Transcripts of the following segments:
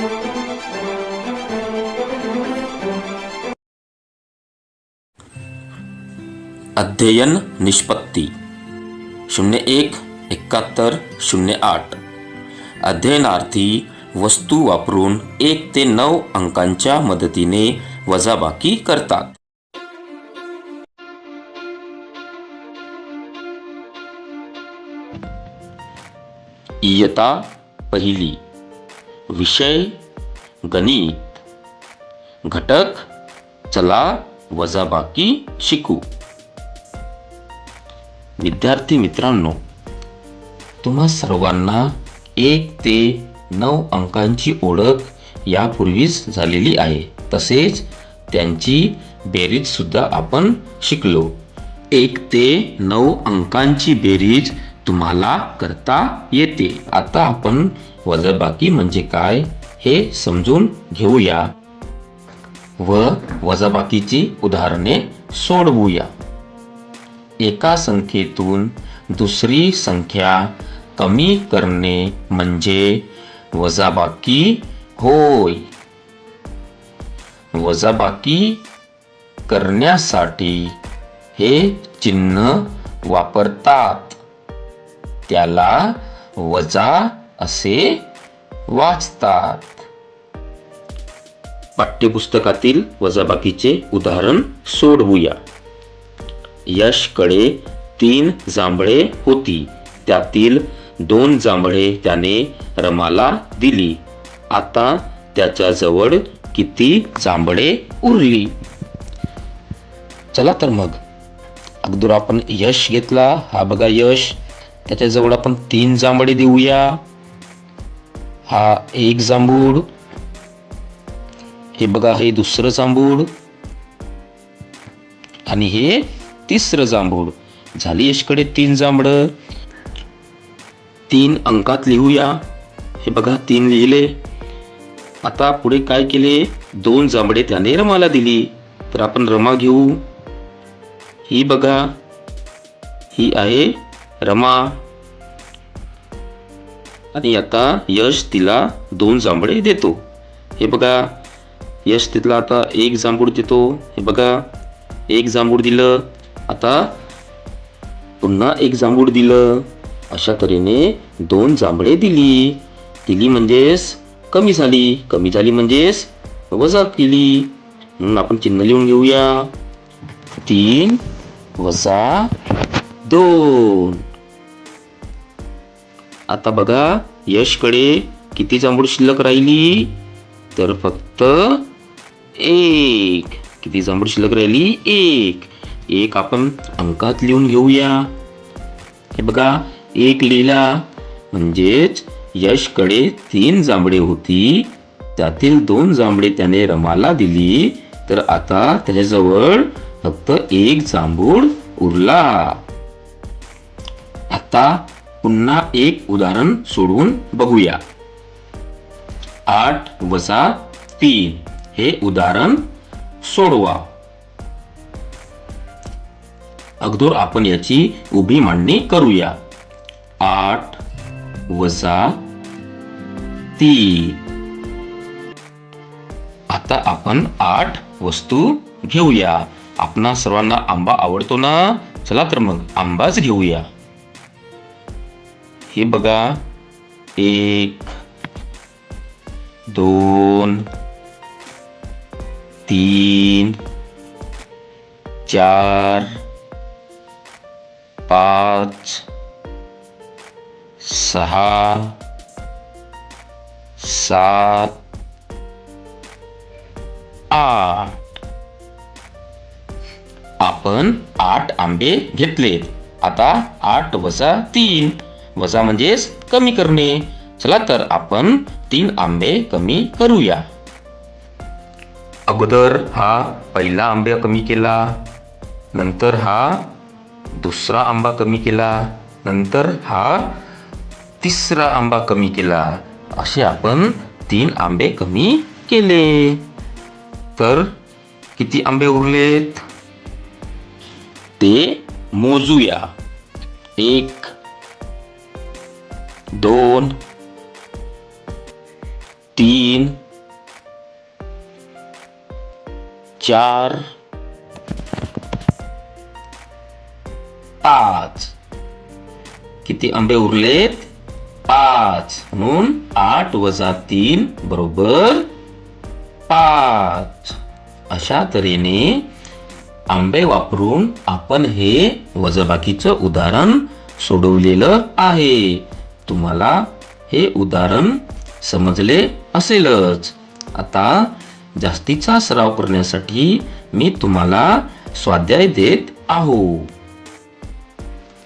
अध्ययन निष्पत्ती. शून्य एक एकाहत्तर शून्य आठ. अध्ययनार्थी वस्तू वापरून एक ते नऊ अंकांच्या मदतीने वजाबाकी करतात. इयता पहिली. विषय गणित घटक चला वजाबाकी शिकू. विद्यार्थी मित्रांनो तुम्हा सर्वांना एक ते नऊ अंकांची ओळख यापूर्वीच झालेली आहे. तसेच त्यांची बेरीजसुद्धा आपण शिकलो. एक ते नऊ अंकांची बेरीज तुम्हाला करता येते. आता आपण वजाबाकी म्हणजे काय हे समजून घेऊया. व वजाबाकीची उदाहरणे सोडवूया. एका संख्येतून दुसरी संख्या कमी करणे म्हणजे वजाबाकी होय. वजाबाकी करण्यासाठी हे चिन्ह वापरतात. त्याला वजा असे वाचतात. पाठ्यपुस्तकातील वजाबाकीचे उदाहरण सोडवूया. यशकडे तीन जांभळे होती. त्यातील दोन जांभळे त्याने रमाला दिली. आता त्याच्याजवळ किती जांभळे उरली? चला तर मग. अगोदर आपण यश घेतला. हा बघा यश. त्याच्याजवळ आपण तीन जांभळे देऊया. हा एक जांभूळ. हे बघा हे दुसरं जांभूळ. आणि हे तिसरं जांभूळ. झाली यशकडे तीन जांभळं. तीन अंकात लिहूया. हे बघा तीन लिहिले. आता पुढे काय केले? दोन जांभळे त्याने रमाला दिली. तर आपण रमा घेऊ. ही बघा ही आहे रमा. आणि आता यश तिला दोन जांभळे देतो. हे बघा यश तिथला आता एक जांभूळ देतो. हे बघा एक जांभूळ दिलं. आता पुन्हा एक जांभूळ दिलं. अशा तऱ्हेने दोन जांभळे दिली. दिली म्हणजेच कमी झाली. कमी झाली म्हणजेच वजा केली. म्हणून आपण चिन्ह लिहून घेऊया. तीन वजा दोन. आता बघा यशकडे किती जांभूळ शिल्लक राहिली? तर फक्त एक. किती जांभूळ शिल्लक राहिली? एक. एक आपण अंकात लिहून घेऊया. हे बघा एक लिहिला. म्हणजेच यशकडे तीन जांभळे होती. त्यातील दोन जांभळे त्याने रमाला दिली. तर आता त्याच्याजवळ फक्त एक जांभूळ उरला. आता पुन्हा एक उदाहरण सोडवून बघूया. आठ वजा तीन. हे उदाहरण सोडवा. अगोदर आपण याची उभी मांडणी करूया. आठ वजा तीन. आता आपण आठ वस्तू घेऊया. आपणा सर्वांना आंबा आवडतो ना? चला तर मग आंबाच घेऊया. हे बघा. एक दोन तीन चार पाच सहा सात आठ. आपण आठ आंबे घेतलेत. आता आठ वजा तीन. वजा म्हणजेच कमी करणे. चला तर आपण तीन आंबे कमी करूया. अगोदर हा पहिला आंबा कमी केला. नंतर हा दुसरा आंबा कमी केला. नंतर हा तिसरा आंबा कमी केला. असे आपण तीन आंबे कमी केले. तर किती आंबे उरलेत? ते मोजूया. एक दोन तीन चार पाच. किती आंबे उरलेत? पाच. म्हणून आठ वजा तीन बरोबर पाच. अशा तऱ्हेने आंबे वापरून आपण हे वजबाकीचं उदाहरण सोडवलेलं आहे. तुम्हाला हे उदाहरण समजले असेलच. आता जास्तीचा सराव करण्यासाठी मी तुम्हाला स्वाध्याय देत आहो.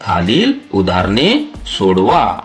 खालील उदाहरणे सोडवा.